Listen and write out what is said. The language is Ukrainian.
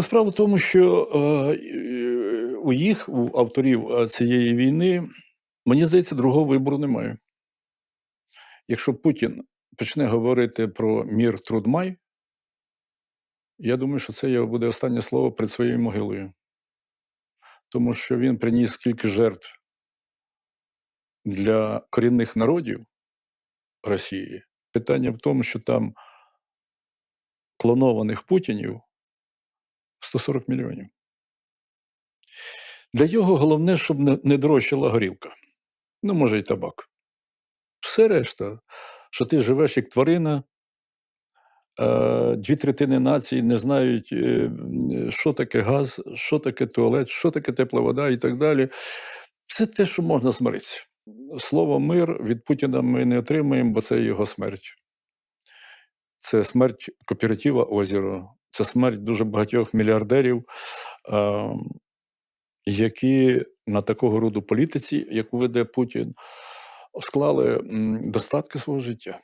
Ну, Справа в тому, що е, у їх, у авторів е, цієї війни, мені здається, другого вибору немає. Якщо Путін почне говорити про мір Трудмай, я думаю, що це його буде останнє слово перед своєю могилою. Тому що він приніс скільки жертв для корінних народів Росії. Питання в тому, що там клонованих Путінів 140 мільйонів. Для його головне, щоб не, дрощила горілка. Ну, може, і табак. Все решта, що ти живеш як тварина, дві третини нації не знають, е, що таке газ, що таке туалет, що таке тепла вода і так далі. Це те, що можна змиритися. Слово мир від Путіна ми не отримаємо, бо це його смерть. Це смерть кооператива Озеро, це смерть дуже багатьох мільярдерів, е, які на такого роду політиці, яку веде Путін, склали достатки свого життя.